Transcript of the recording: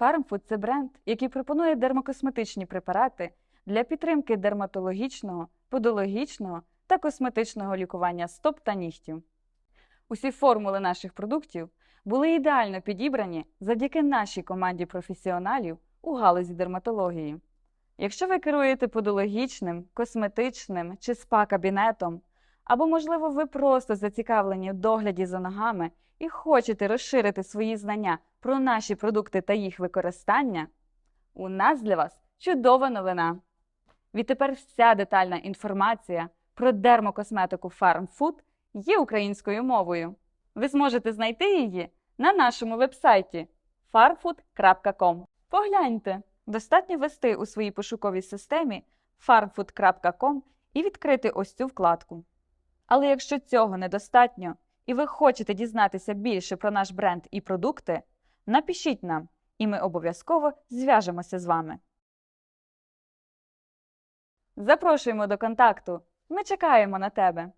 FarmFood – це бренд, який пропонує дермокосметичні препарати для підтримки дерматологічного, подологічного та косметичного лікування стоп та нігтів. Усі формули наших продуктів були ідеально підібрані завдяки нашій команді професіоналів у галузі дерматології. Якщо ви керуєте подологічним, косметичним чи спа-кабінетом, або, можливо, ви просто зацікавлені в догляді за ногами і хочете розширити свої знання про наші продукти та їх використання, у нас для вас чудова новина. Відтепер вся детальна інформація про дермокосметику Farm Food є українською мовою. Ви зможете знайти її на нашому вебсайті farmfood.com. Погляньте, достатньо ввести у своїй пошуковій системі farmfood.com і відкрити ось цю вкладку. Але якщо цього недостатньо, і ви хочете дізнатися більше про наш бренд і продукти, напишіть нам, і ми обов'язково зв'яжемося з вами. Запрошуємо до контакту. Ми чекаємо на тебе.